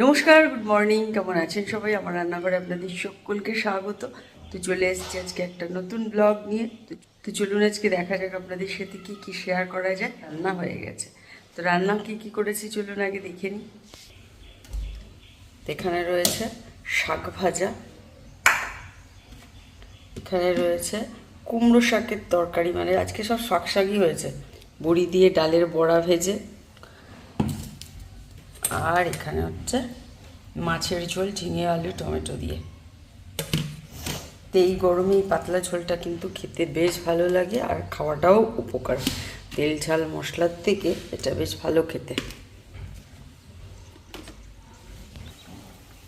নমস্কার good morning কেমন আছেন সবাই? আমার রান্নাঘরে আপনাদের সকলকে স্বাগত। তো চলে এসেছি আজকে একটা নতুন ব্লগ নিয়ে। তো- চলুন আজকে দেখা যাক আপনাদের সাথে কি কি শেয়ার করা যায়। রান্না হয়ে গেছে। তো রান্না কি কি করেছি চলুন আগে দেখে নিই। এখানে রয়েছে শাক ভাজা। এখানে রয়েছে কুমড়ো শাকের তরকারি। মানে আজকে সব শাক শাকই হয়েছে। বড়ি দিয়ে ডালের বড়া ভেজে। আর এখানে হচ্ছে মাছের ঝোল, ঝিঙে, আলু, টমেটো দিয়ে। তো এই গরমে এই পাতলা ঝোলটা কিন্তু খেতে বেশ ভালো লাগে আর খাওয়াটাও উপকার। তেল, ঝাল, মশলার থেকে এটা বেশ ভালো খেতে।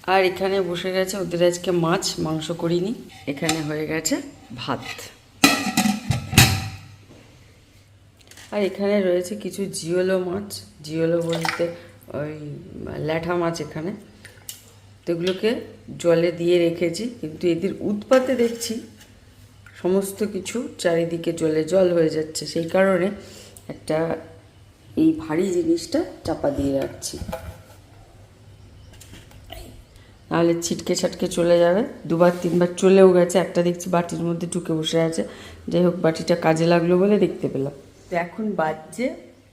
আর এখানে বসে গেছে ওদের আজকে মাছ, মাংস করিনি। এখানে হয়ে গেছে ভাত। আর এখানে রয়েছে কিছু জিওলো মাছ। জিওলো বলতে ওই ল্যাঠা মাছ এখানে। তো এগুলোকে জলে দিয়ে রেখেছি, কিন্তু এদের উৎপাতে দেখছি সমস্ত কিছু চারিদিকে জলে জল হয়ে যাচ্ছে। সেই কারণে একটা এই ভারী জিনিসটা চাপা দিয়ে রাখছি। নাহলে ছিটকে ছাটকে চলে যাবে। দুবার, তিনবার চলেও গেছে। একটা দেখছি বাটির মধ্যে ঢুকে বসে আছে। যাই হোক, বাটিটা কাজে লাগল বলে দেখতে পেলাম। তো এখন বাজছে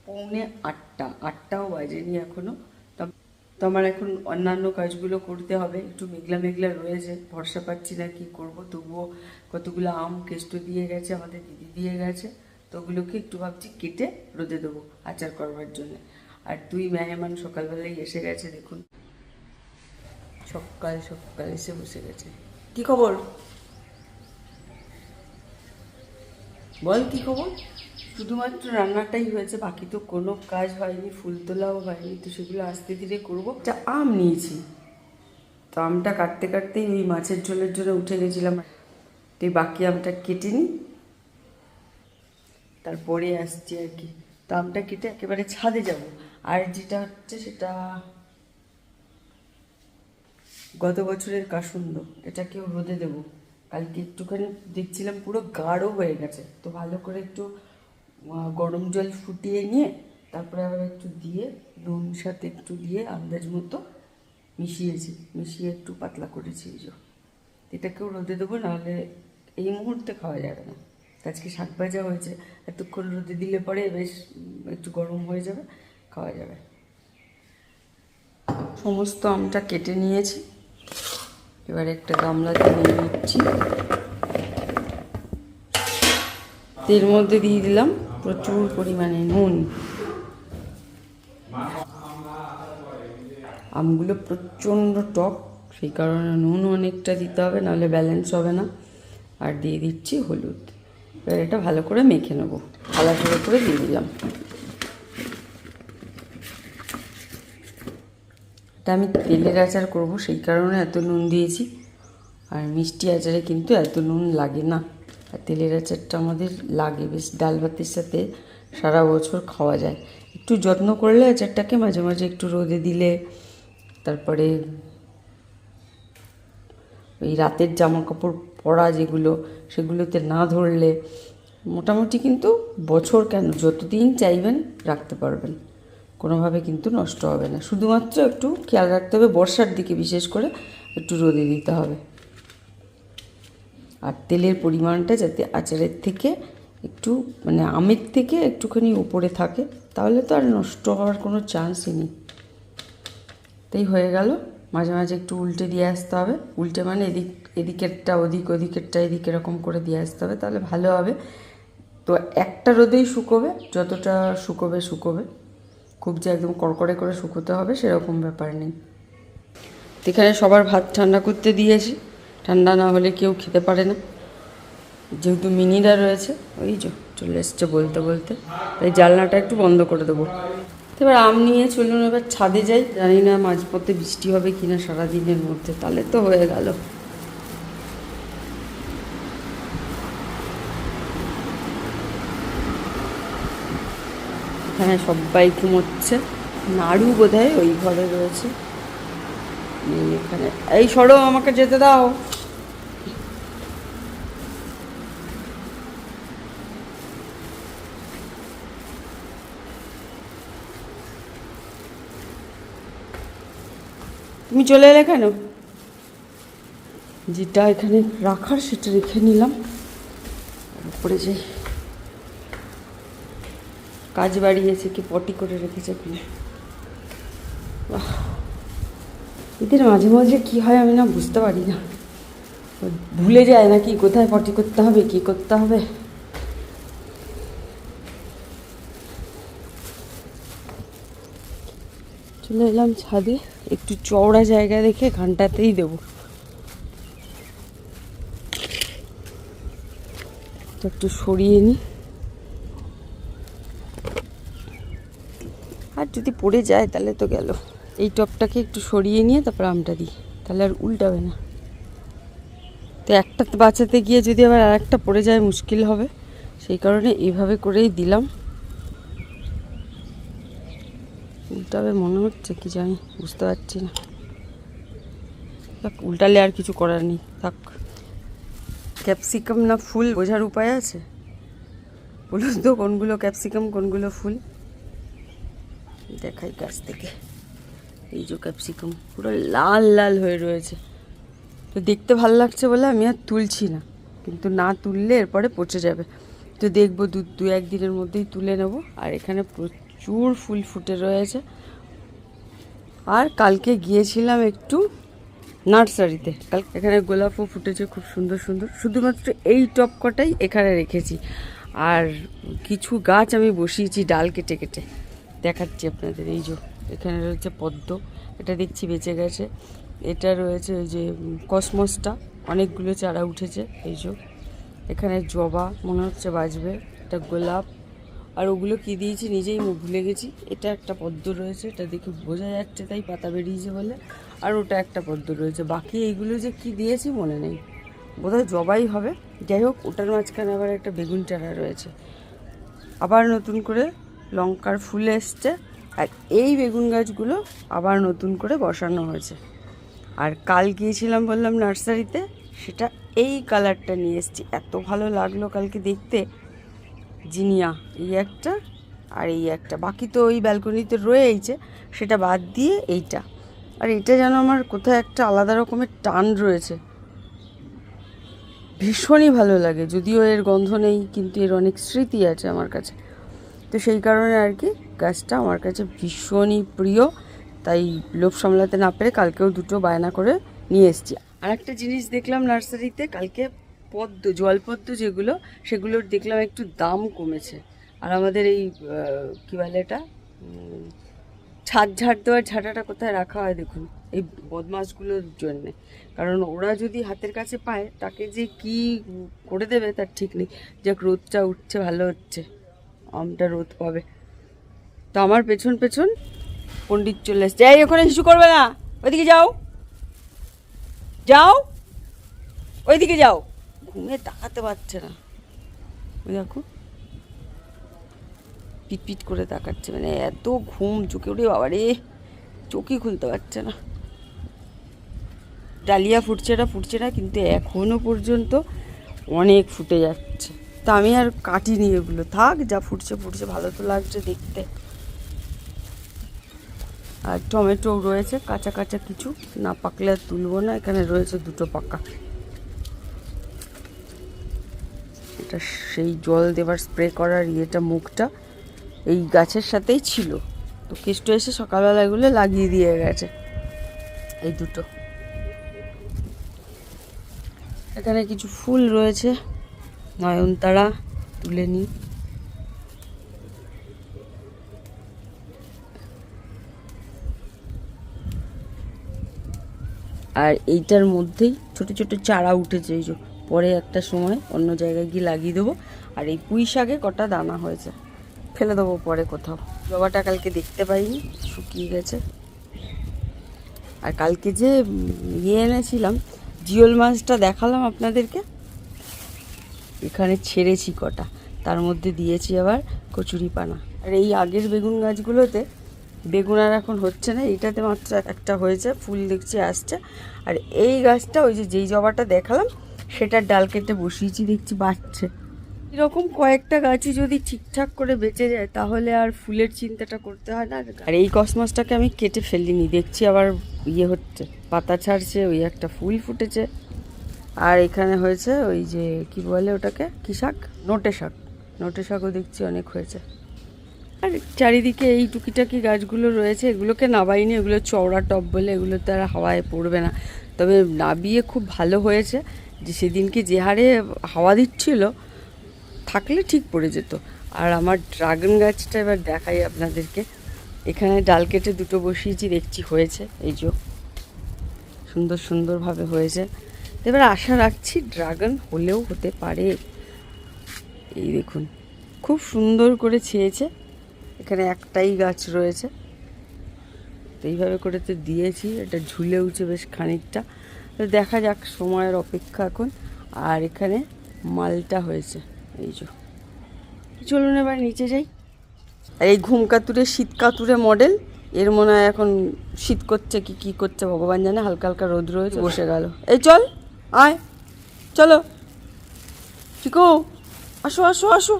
পৌনে আটটা আটটাও বাজেনি এখনও তো- আমার এখন অন্যান্য কাজগুলো করতে হবে, একটু মেঘলা মেঘলা রয়েছে, ভরসা পাচ্ছি না কি করব। তবুও কতগুলো আম কেষ্ট দিয়ে গেছে, আমাদের দিদি দিয়ে গেছে, তো ওগুলোকে একটু ভাবছি কেটে রোদে দেবো আচার করবার জন্য। আর দুই মেহমান সকালবেলায় এসে গেছে, দেখুন। সকাল সকাল এসে বসে গেছে। কি খবর? বল কি খবর? শুধুমাত্র রান্নাটাই হয়েছে, বাকি তো কোনো কাজ হয়নি, ফুল তোলাও হয়নি, তো সেগুলো আস্তে ধীরে করব। একটা আম নিয়েছি। তো আমটা কাটতে কাটতেই ওই মাছের ঝোলের জন্য উঠে গেছিলাম। তো বাকি আমটা কেটে নিই। তারপরে আসছি আর কি। তো আমটা কেটে একেবারে ছাদে যাব। আর যেটা হচ্ছে সেটা গত বছরের কাসুন্দ। এটাকেও রোদে দেবো। কালকে একটুখানি দেখছিলাম পুরো গাঢ় হয়ে গেছে। তো ভালো করে একটু গরম জল ফুটিয়ে নিয়ে, তারপরে আবার একটু দিয়ে, নুন সাথে একটু দিয়ে আন্দাজ মতো মিশিয়েছি, মিশিয়ে একটু পাতলা করেছি এই যে। এটাকেও রোদে দেবো, নাহলে এই মুহূর্তে খাওয়া যাবে না। আজকে শাক ভাজা হয়েছে, এতক্ষণ রোদে দিলে পরে বেশ একটু গরম হয়ে যাবে, খাওয়া যাবে। সমস্ত আমটা কেটে নিয়েছি। এবার একটা গামলাতে নিয়ে নিচ্ছি। এর মধ্যে দিয়ে দিলাম প্রচুর পরিমাণে নুন। আমগুলো প্রচণ্ড টক, সেই কারণে নুন অনেকটা দিতে হবে, নাহলে ব্যালেন্স হবে না। আর দিয়ে দিচ্ছি হলুদ। এবার এটা ভালো করে মেখে নেব। করে করে দিয়ে দিলাম। এটা আমি তেলের আচার করব, সেই কারণে এত নুন দিয়েছি। আর মিষ্টি আচারে কিন্তু এত নুন লাগে না। আর তেলের আচারটা আমাদের লাগে বেশ, ডাল ভাতের সাথে সারা বছর খাওয়া যায়। একটু যত্ন করলে আচারটাকে মাঝে মাঝে একটু রোদে দিলে, তারপরে ওই রাতের জামা কাপড় পরা যেগুলো, সেগুলোতে না ধরলে মোটামুটি কিন্তু বছর কেন, যতদিন চাইবেন রাখতে পারবেন। কোনোভাবে কিন্তু নষ্ট হবে না। শুধুমাত্র একটু খেয়াল রাখতে হবে, বর্ষার দিকে বিশেষ করে একটু রোদে দিতে হবে। আর তেলের পরিমাণটা যাতে আচারের থেকে একটু মানে আমের থেকে একটুখানি উপরে থাকে, তাহলে তো আর নষ্ট হওয়ার কোনো চান্সই নেই। তাই হয়ে গেল, মাঝে মাঝে একটু উল্টে দিয়ে আসতে হবে। উল্টে মানে এদিক, এদিকেরটা ওদিক, ওদিকেরটা এদিক এরকম করে দিয়ে আসতে হবে, তাহলে ভালো হবে। তো একটা রোদেই শুকোবে, যতটা শুকোবে শুকোবে। খুব যে একদম কড়কড়ে করে শুকোতে হবে, সেরকম ব্যাপার নেই। এখানে সবার ভাত ঠান্ডা করতে দিয়েছি। ঠান্ডা না হলে কেউ খেতে পারে না। যেহেতু মিনিরা রয়েছে, ওই যে চলে এসছে বলতে বলতে। তাই জানলাটা একটু বন্ধ করে দেবো। এবার আম নিয়ে চলুন, এবার ছাদে যাই। জানি না মাঝপথে বৃষ্টি হবে কিনা সারাদিনের মধ্যে, তাহলে তো হয়ে গেল। এখানে সবাই ঘুমোচ্ছে। নাড়ু বোধ ওই ঘরে রয়েছে। এখানে এই সরো, আমাকে যেতে দাও। তুমি চলে এলে কেন? যেটা এখানে রাখার সেটা রেখে নিলাম। উপরে যাই কাজ বাড়িয়েছে, কি পটি করে রেখেছে কি বাহ। এদের মাঝে মাঝে কি হয় আমি না বুঝতে পারি না। ভুলে যায় নাকি কোথায় পটি করতে হবে, কি করতে হবে। চলে এলাম ছাদে। একটু চওড়া জায়গা দেখে ঘানটাতেই দেবো। একটু সরিয়ে নিই আর যদি পড়ে যায় তাহলে তো গেল। এই টপটাকে একটু সরিয়ে নিয়ে তারপর আমটা দিই। তাহলে আর উল্টাবে না। তো একটা বাঁচাতে গিয়ে যদি আবার আর একটা পড়ে যায়, মুশকিল হবে। সেই কারণে এইভাবে করেই দিলাম। উল্টাবে মনে হচ্ছে কি জানি বুঝতে পারছি না। থাক, উল্টালে আর কিছু করার নেই থাক। ক্যাপসিকাম না ফুল বোঝার উপায় আছে? বলুন তো কোনগুলো ক্যাপসিকাম কোনগুলো ফুল? দেখাই গাছ থেকে। এই যে ক্যাপসিকাম পুরো লাল লাল হয়ে রয়েছে। তো দেখতে ভালো লাগছে বলে আমি আর তুলছি না। কিন্তু না তুললে এরপরে পচে যাবে। তো দেখব দু দু একদিনের মধ্যেই তুলে নেব। আর এখানে প্রচুর ফুল ফুটে রয়েছে। আর কালকে গিয়েছিলাম একটু নার্সারিতে। কাল এখানে গোলাপও ফুটেছে খুব সুন্দর সুন্দর। শুধুমাত্র এই টপ কটাই এখানে রেখেছি। আর কিছু গাছ আমি বসিয়েছি ডাল কেটে কেটে। দেখাচ্ছি আপনাদের, এই যে এখানে রয়েছে পদ্ম, এটা দেখছি বেঁচে গেছে। এটা রয়েছে ওই যে কসমসটা, অনেকগুলো চারা উঠেছে, এই যে। এখানে জবা, মনে হচ্ছে বাজবে এটা গোলাপ আর ওগুলো কি দিয়েছি নিজেই মুখ ভুলে গেছি। এটা একটা পদ্ম রয়েছে, এটা দেখে বোঝা যাচ্ছে, তাই পাতা বেরিয়েছে বলে। আর ওটা একটা পদ্ম রয়েছে। বাকি এইগুলো যে কি দিয়েছি মনে নেই। বোধহয় জবাই হবে। যাই হোক, ওটার মাঝখানে আবার একটা বেগুন চারা রয়েছে। আবার নতুন করে লঙ্কার ফুল এসছে। আর এই বেগুন গাছগুলো আবার নতুন করে বসানো হয়েছে। আর কাল গিয়েছিলাম বললাম নার্সারিতে, সেটা এই কালারটা নিয়ে এসেছি। এত ভালো লাগল কালকে দেখতে। জিনিয়া, এই একটা আর এই একটা। বাকি তো ওই ব্যালকনিতে রয়েইছে, সেটা বাদ দিয়ে এইটা। আর এটা যেন আমার কোথায় একটা আলাদা রকমের টান রয়েছে। ভীষণই ভালো লাগে, যদিও এর গন্ধ নেই, কিন্তু এর অনেক স্মৃতি আছে আমার কাছে। তো সেই কারণে আর কি, গাছটা আমার কাছে ভীষণই প্রিয়। তাই লোভ সামলাতে না পেরে কালকেও দুটো বায়না করে নিয়ে এসেছি। আর একটা জিনিস দেখলাম নার্সারিতে, কালকে পদ্ম জলপদ্ম যেগুলো সেগুলোর দেখলাম একটু দাম কমেছে। আর আমাদের এই কী বলে এটা? ছাদ ঝাড় দেওয়ার ঝাঁটাটা কোথায় রাখা হয় দেখুন এই বদমাসগুলোর জন্যে। কারণ ওরা যদি হাতের কাছে পায় তাকে যে কি করে দেবে তার ঠিক নেই। যাক রোদটা উঠছে ভালো হচ্ছে। আমটা রোদ পাবে। তো আমার পেছন পেছন পণ্ডিত চলে এসছে। এই ওখানে কিছু করবে না। ওইদিকে যাও। যাও। ওইদিকে যাও। ঘুমে তাকাতে পারছে না। দেখো। পিট করে তাকাচ্ছে মানে এত ঘুম, চোখে উঠে বাবারে, চোখই খুলতে পারছে না। ডালিয়া ফুটছে না ফুটছে না, কিন্তু এখনও পর্যন্ত অনেক ফুটে যাচ্ছে। তা আমি আর কাটিনি এগুলো। থাক, যা ফুটছে ফুটছে, ভালো তো লাগছে দেখতে। আর টমেটো রয়েছে, কাঁচা কাঁচা কিছু। না পাকলে আর তুলবো না, এখানে রয়েছে দুটো পাকা। এটা সেই জল দেবার স্প্রে করার ইয়েটা, মুখটা এই গাছের সাথেই ছিল। তো কেষ্ট এসে সকালবেলা এগুলো লাগিয়ে দিয়ে গেছে। এই দুটো। এখানে কিছু ফুল রয়েছে। নয়নতারা তুলে নিই। আর এইটার মধ্যেই ছোট ছোট চারা উঠেছে, এই যে। পরে একটা সময় অন্য জায়গায় গিয়ে লাগিয়ে দেবো। আর এই পুঁই শাকে কটা দানা হয়েছে, ফেলে দেবো পরে কোথাও। জবাটা কালকে দেখতে পাইনি, শুকিয়ে গেছে। আর কালকে যে ইয়ে এনেছিলাম, জিওল মাছটা দেখালাম আপনাদেরকে। এখানে ছেড়েছি কটা, তার মধ্যে দিয়েছি আবার কচুরি পানা। আর এই আগের বেগুন গাছগুলোতে, বেগুন আর এখন হচ্ছে না, এইটাতে মাত্র একটা হয়েছে, ফুল দেখছি আসছে। আর এই গাছটা, ওই যে যেই জবাটা দেখালাম সেটার ডাল কেটে বসিয়েছি, দেখছি বাড়ছে। এরকম কয়েকটা গাছই যদি ঠিকঠাক করে বেঁচে যায়, তাহলে আর ফুলের চিন্তাটা করতে হয় না আর এই কসমসটাকে আমি কেটে ফেলিনি, দেখছি আবার ইয়ে হচ্ছে, পাতা ছাড়ছে, ওই একটা ফুল ফুটেছে। আর এখানে হয়েছে ওই যে, কি বলে ওটাকে? কী শাক? নোটে শাক। নোটে শাকও দেখছি অনেক হয়েছে। আর চারিদিকে এই টুকিটাকি গাছগুলো রয়েছে, এগুলোকে নাবাইনি, এগুলো চওড়া টব বলে, এগুলো তো আর হাওয়ায় পড়বে না। তবে নাবিয়ে খুব ভালো হয়েছে। যে সেদিনকে যে হারে হাওয়া দিচ্ছিল, থাকলে ঠিক পড়ে যেত। আর আমার ড্রাগন গাছটা এবার দেখাই আপনাদেরকে। এখানে ডাল কেটে দুটো বসিয়েছি, দেখছি হয়েছে। এই যে সুন্দর সুন্দরভাবে হয়েছে। এবার আশা রাখছি ড্রাগন হলেও হতে পারে। এই দেখুন, খুব সুন্দর করে ছেয়েছে। এখানে একটাই গাছ রয়েছে। তো এইভাবে করে তো দিয়েছি, এটা ঝুলে উঠছে বেশ খানিকটা। তো দেখা যাক সময়ের অপেক্ষা এখন। আর এখানে মালটা হয়েছে। এই যে। চলুন এবার নিচে যাই। আর এই ঘুম কাতুরে শীত কাতুরে মডেল এর মনে হয় এখন শীত করছে কি কি করছে ভগবান জানে হালকা হালকা রোদ রয়েছে বসে গেল। এই চল আয় চলো। চিকো আসো আসো আসো।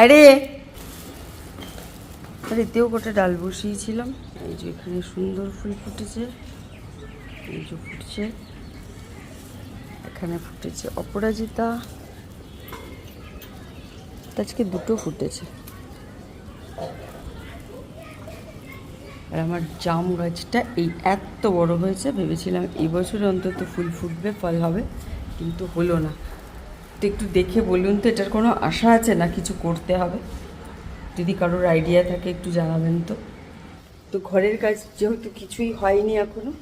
আরে আরে তেও গোটা ডাল বসিয়েছিলাম। এই যে এখানে সুন্দর ফুল ফুটেছে, এই যে ফুটছে। এখানে ফুটেছে অপরাজিতা। আজকে দুটো ফুটেছে। আর আমার জাম গাছটা এই এত বড় হয়েছে, ভেবেছিলাম এই অন্তত ফুল ফুটবে, ফল হবে, কিন্তু হলো না। তো একটু দেখে বলুন তো, এটার কোনো আশা আছে না কিছু করতে হবে? যদি কারোর আইডিয়া থাকে একটু জানাবেন তো। তো ঘরের কাজ যেহেতু কিছুই হয়নি এখনও,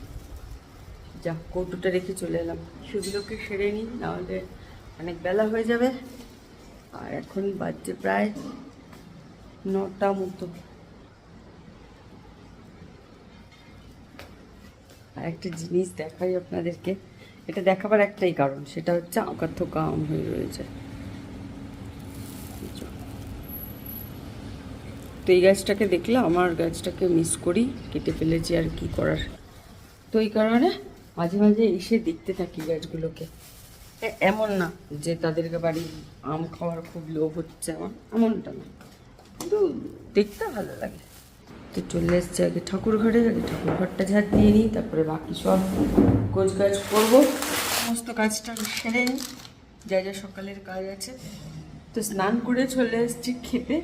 যা কৌটোটা রেখে চলে এলাম। সেগুলোকে সেরে নিই, নাহলে অনেক বেলা হয়ে যাবে। আর এখন বাজছে প্রায় নটা মতো। আর একটা জিনিস দেখাই আপনাদেরকে, এটা দেখাবার একটাই কারণ, সেটা হচ্ছে আঁকা থোকা আম হয়ে রয়েছে এই যে। তো এই গাছটাকে দেখলে আমার গাছটাকে মিস করি, কেটে ফেলেছি আর কি করার। তো এই কারণে মাঝে মাঝে এসে দেখতে থাকি গাছগুলোকে। এমন না যে তাদেরকে বাড়ি আম খাওয়ার খুব লোভ হচ্ছে আমার, এমনটা না। কিন্তু দেখতে ভালো লাগে। তো চলে এসছে আগে ঠাকুর ঘরে, আগে ঠাকুর ঘরটা ঝাড় দিয়ে নিই, তারপরে বাকি সব গোছ গাছ করব। সমস্ত কাজটা সেরে নিই, যা যা সকালের কাজ আছে। তো স্নান করে চলে এসেছি খেতে।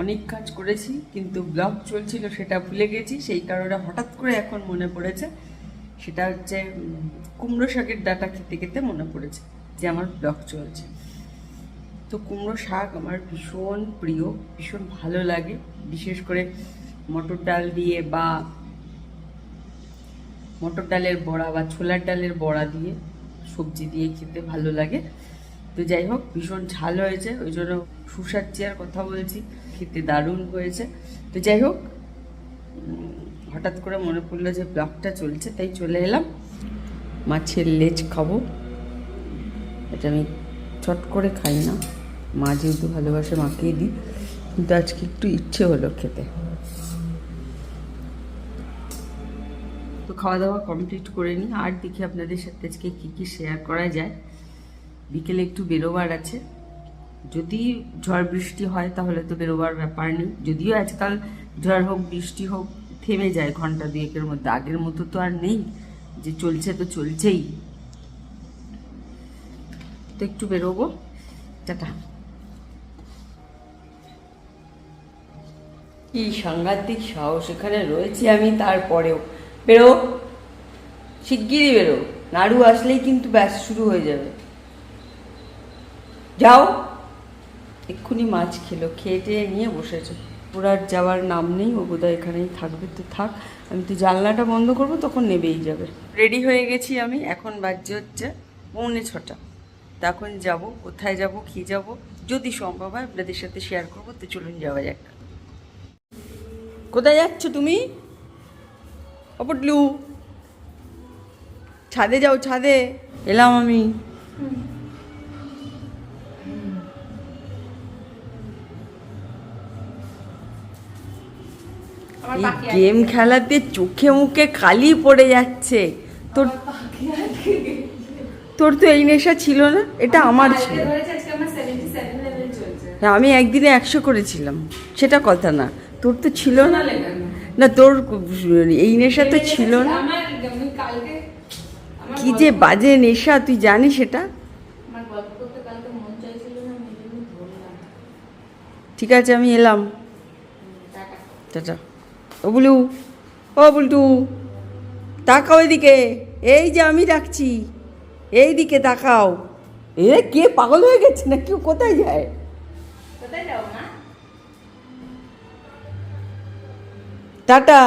অনেক কাজ করেছি, কিন্তু ব্লগ চলছিল সেটা ভুলে গেছি, সেই কারণে হঠাৎ করে এখন মনে পড়েছে। সেটা হচ্ছে কুমড়ো শাকের ডাটা খেতে খেতে মনে পড়েছে যে আমার ব্লগ চলছে। তো কুমড়ো শাক আমার ভীষণ প্রিয়, ভীষণ ভালো লাগে। বিশেষ করে মটর ডাল দিয়ে বা মটর ডালের বড়া বা ছোলার ডালের বড়া দিয়ে সবজি দিয়ে খেতে ভালো লাগে। তো যাই হোক, ভীষণ ঝাল হয়েছে, ওই জন্য সুসার চেয়ার কথা বলছি। খেতে দারুণ হয়েছে। তো যাই হোক, হঠাৎ করে মনে পড়ল যে ব্লগটা চলছে, তাই চলে এলাম। মাছের লেজ খাব। এটা আমি চট করে খাই না। মা যেহেতু ভালোবাসে, মাকেই দিই। কিন্তু আজকে একটু ইচ্ছে হলো খেতে। তো খাওয়া দাওয়া কমপ্লিট করে নিই। আর দেখি আপনাদের সাথে আজকে কী কী শেয়ার করা যায়। বিকেলে একটু বেরোবার আছে। যদি ঝড় বৃষ্টি হয়, তাহলে তো বেরোবার ব্যাপার নেই। যদিও আজকাল ঝড় হোক, বৃষ্টি হোক, থেমে যায় ঘণ্টা দুয়েকের মধ্যে। আগের মতো তো আর নেই, যে চলছে তো চলছেই। তো একটু বেরোবো। টাটা। কি সাংঘাতিক সাহস এখানে রয়েছি, আমি তারপরেও। বেরো। শিগগিরই বেরো। নাড়ু আসলেই কিন্তু ব্যাস, শুরু হয়ে যাবে। যাও। এক্ষুনি মাছ খেলো, খেয়ে নিয়ে বসেছে। ওর আর যাওয়ার নাম নেই, ও বোধহয় এখানেই থাকবে। তো থাক, আমি তো জানলাটা বন্ধ করব, তখন নেবেই যাবে। রেডি হয়ে গেছি আমি, এখন বাজছে হচ্ছে পৌনে ছটা। তখন যাব, কোথায় যাব, কি যাব, যদি সম্ভব হয় আপনাদের সাথে শেয়ার করব, তো চলুন যাওয়া যাক। কোথায় যাচ্ছ তুমি? অপটলু। ছাদে যাও, ছাদে। এলাম আমি। এই গেম খেলাতে চোখে মুখে খালি পড়ে যাচ্ছে। তোর তোর তো এই নেশা ছিল না এটা আমার ছিল। ধরেছে আজকে আমার 77 লেভেল চলছে। হ্যাঁ, আমি একদিনে একশো করেছিলাম সেটা কথা না। তোর তো ছিল না। না তোর এই নেশা তো ছিল না। কি যে বাজে নেশা তুই জানিস ধরলাম। ঠিক আছে আমি এলাম। টাটা। ও বুলু ও বুলটু তাকাও এদিকে এই যে আমি ডাকছি এই দিকে তাকাও। এ কে পাগল হয়ে গেছে না কেউ কোথায় যায়? কোথায় যাও মা? টাটা।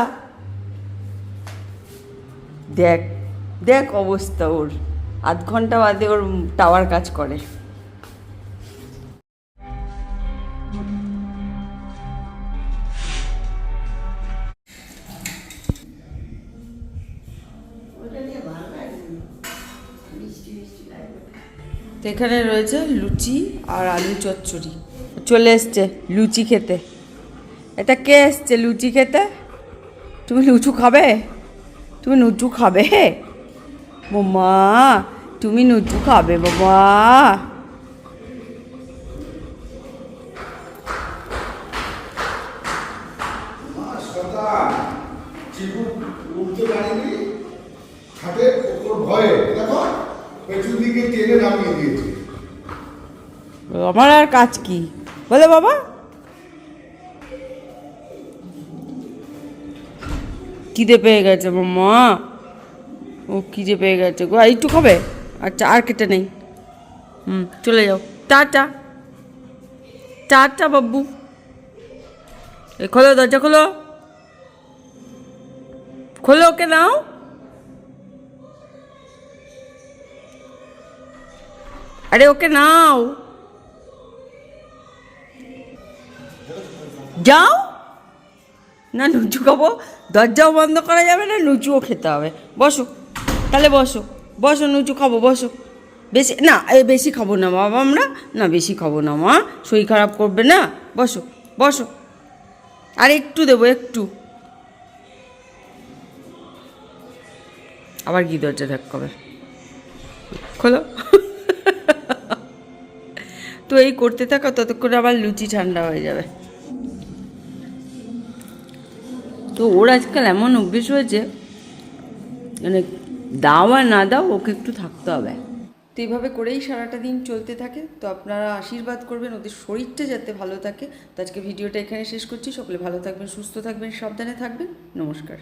দেখ দেখ অবস্থা ওর। আধ ঘণ্টা বাদে ওর টাওয়ার কাজ করে। এখানে রয়েছে লুচি আর আলু চচ্চড়ি। চলে এসছে লুচি খেতে। এটা কে এসছে লুচি খেতে? তুমি লুচু খাবে? তুমি লুচু খাবে? বোমা তুমি লুচু খাবে বাবা ভয়ে। আমার আর কাজ কি? বলে বাবা। খিদে পেয়ে গেছে মামা ও খিদে পেয়ে গেছে গো। একটু খাবে? আচ্ছা আর কেটে নেই। হুম, চলে যাও। টাটা। টাটা বাবু। এ, খোলো দরজা, খোলো। খোলো ওকে নাও। আরে ওকে নাও। যাও। না, লুচু খাব। দরজাও বন্ধ করা যাবে না, লুচুও খেতে হবে। বসো। তাহলে বসো। বসো, লুচু খাব, বসো। বেশি না এ বেশি খাব না বাবা আমরা। না, বেশি খাব না মা। শরীর খারাপ করবে না। বসো বসো। আর একটু দেবো, একটু। আবার কি দরজা ধাক্কাবে খোলো। তো এই করতে থাকো ততক্ষণ আবার লুচি ঠান্ডা হয়ে যাবে। তো ওর আজকাল এমন অভ্যেস হয়েছে মানে দাও আর না দাও, ওকে একটু থাকতে হবে। তো এইভাবে করেই সারাটা দিন চলতে থাকে। তো আপনারা আশীর্বাদ করবেন, ওদের শরীরটা যাতে ভালো থাকে। তো আজকে ভিডিওটা এখানে শেষ করছি। সকলে ভালো থাকবেন, সুস্থ থাকবেন, সাবধানে থাকবেন। নমস্কার।